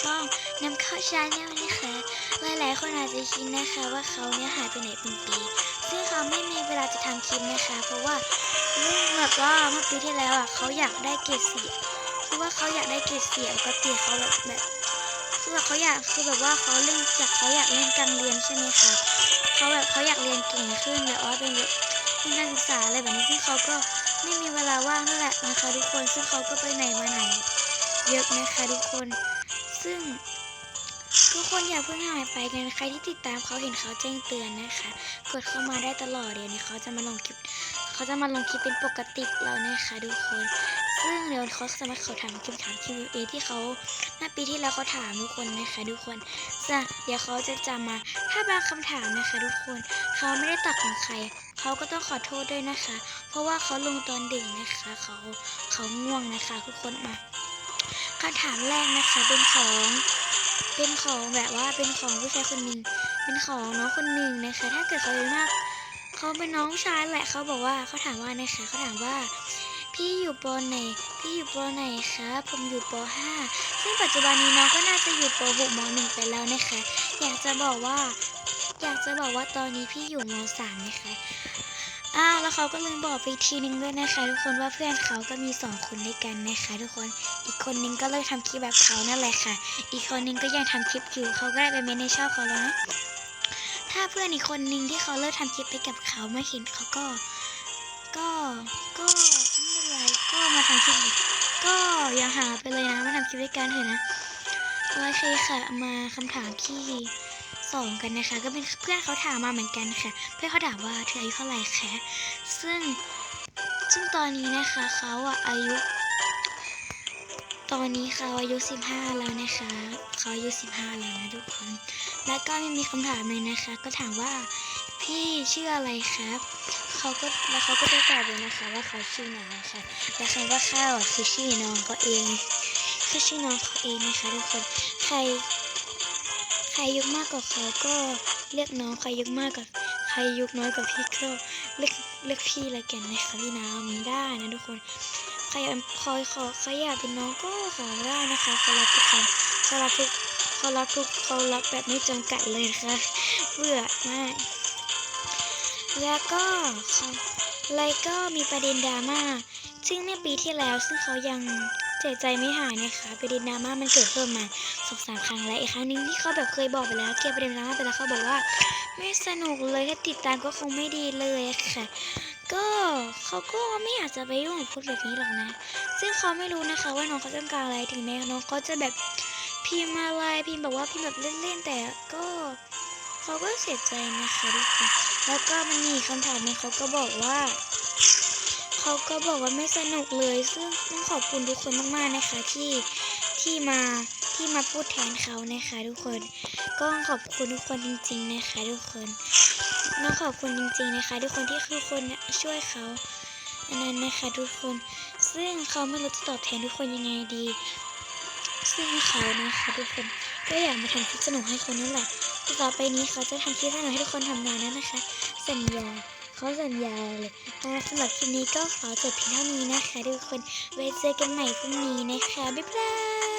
ช่องนำเข้าชาแนลนะคะ หลายๆคนอาจจะคิดนะคะว่าเขาเนี่ยหายไปไหนเป็นปี ซึ่งเขาไม่มีเวลาจะทำคลิปนะคะ เพราะว่าเรื่องแบบว่าเมื่อปีที่แล้วอะเขาอยากได้เกรดเสียคือว่าเขาอยากได้เกรดเสียปกติเขาแบบแบบคือแบบเขาอยากคือแบบว่าเขาเล่นจากเขาอยากเล่นการเรียนใช่ไหมคะเขาแบบเขาอยากเรียนเก่งขึ้นแบบว่าเป็นแบบเป็นการศึกษาอะไรแบบนี้ซึ่งเขาก็ไม่มีเวลาว่างนั่นแหละนะคะทุกคนซึ่งเขาก็ไปไหนมาไหนเยอะนะคะทุกคน ซึ่ง ทุกคนอย่าเพิ่งหายไปกันใครที่ติดตามเขาเห็นเขาแจ้งเตือนนะคะ กดเข้ามาได้ตลอดเดี๋ยวนี้เขาจะมาลงคลิปเขาจะมาลงคลิปเป็นปกติแล้วนะคะทุกคน ซึ่งเดี๋ยวเขาสามาเขาถามคำถาม Q&A ที่เขาหน้าปีที่แล้วเขาถามทุกคนนะคะทุกคนจะเดี๋ยวเขาจะจำมาถ้าบางคำถามนะคะ ทุกคนเขาไม่ได้ตอบของใครเขาก็ต้องขอโทษด้วยนะคะ เพราะว่าเขาลงตอนดึกนะคะ เขาเขาง่วงนะคะ ทุกคนมา คำถามแรกนะคะเป็นของ เป็นของแบบว่าเป็นของผู้ชายคนหนึ่งเป็นของน้องคนหนึ่งนะคะ ถ้าเกิดเขาอายุมากเขาเป็นน้องชายแหละเขาบอกว่าเขาถามว่านะคะเขาถามว่า พี่อยู่ปไหนพี่อยู่ปไหนคะผมอยู่ปห้าซึ่งปัจจุบันนี้น้องก็น่าจะอยู่ปหกมหนึ่งไปแล้วนะคะ อยากจะบอกว่า อยากจะบอกว่าตอนนี้พี่อยู่มสามนะคะ อ้าวแล้วเขาก็ลืมบอกไปทีนึงด้วยนะคะ ทุกคนว่าเพื่อนเขาก็มีสองคนด้วยกันนะคะ ทุกคนอีกคนนึงก็เลิกทำคลิปแบบเขานั่นแหละค่ะ อีกคนนึงก็ยังทำคลิปอยู่เขาก็ได้ไปเมนในชอบเขาแล้วนะถ้าเพื่อนอีกคนนึงที่เขาเลิกทำคลิปไปกับเขามาเห็นเขาก็ ก็ก็ไม่เป็นไรก็มาทำคลิปกก็อย่าหาไปเลยนะมาทำคลิปด้วยกันเถอะนะโอเคค่ะมาคำถามที่ สองกันนะคะ ก็เป็นเพื่อนเขาถามมาเหมือนกันค่ะ เพื่อนเขาถามว่าเธออายุเท่าไหร่คะซึ่งซึ่งตอนนี้นะคะเขาอะอายุ ตอนนี้เขาอายุ 15 แล้วนะคะเขาอายุ 15 แล้วนะทุกคน แล้วก็ยังมีคำถามหนึ่งนะคะ ก็ถามว่าพี่ชื่ออะไรครับเขาก็แล้วเขาก็จะตอบเลยนะคะ ว่าเขาชื่อน้องค่ะและคำว่าข้าวคือชื่อน้องเขาเองคือชื่อน้องเขาเองนะคะทุกคนใคร ใครยุมากกว่าเขาก็เรียกน้องใครยุมากกว่าใครยุน้อยกว่าพี่ก็เรียกเรียกพี่ละกันนะคะพี่น้ำได้นะทุกคนใครคอยขอใครอยากเป็นน้องก็ขอได้นะคะเขารับทุกคนเขารับทุกเขารับทุกเขารับแบบไม่จำกัดเลยนะคะเบื่อมากแล้วก็เขาเลก็มีประเด็นดราม่าซึ่งในปีที่แล้วซึ่งเขายัง เจ็บใจไม่หายนะคะประเด็นดราม่ามันเกิดเพิ่มมาสองสามครั้งแล้วอีกครั้งหนึงที่เขาแบบเคยบอกไปแล้ว เกี่ยวกับประเด็นดราม่าไปแล้วเขาบอกว่า ไม่สนุกเลยถ้าติดตามก็คงไม่ดีเลยค่ะ ก็เขาก็ไม่อยากจะไปยุ่งกับพวกแบบนี้หรอกนะ ซึ่งเขาไม่รู้นะคะว่าน้องเขาต้องการอะไรถึงแม้น้องเขาจะแบบพิมพ์อะไรพิมพ์แบบว่าพิมพ์แบบเล่นๆแต่ก็เขาก็เสียใจนะคะทุกคนแล้วก็มันมีคำถามนึงเขาก็บอกว่า เขาก็บอกว่าไม่สนุกเลย ซึ่งต้องขอบคุณทุกคนมากๆนะคะที่ที่มาที่มาพูดแทนเขานะคะทุกคน ก็ขอบคุณทุกคนจริง ๆ นะคะ ทุกคนต้องขอบคุณจริง ๆ นะคะ ทุกคนที่ทุกคนช่วยเขาอันนั้นนะคะทุกคน ซึ่งเขาไม่รู้จะตอบแทนทุกคนยังไงดี ซึ่งเขานะคะทุกคนก็อยากมาทำคลิปสนุกให้คนนั่นแหละต่อไปนี้เขาจะทำคลิปสนุกให้ทุกคนทำงานนั้นนะคะ สัญญา เขาสัญญาเลยสำหรับคลิปนี้ก็ขอจบเพียงเท่านี้นะคะทุกคนไว้เจอกันใหม่พรุ่งนี้นะคะ บ๊ายบาย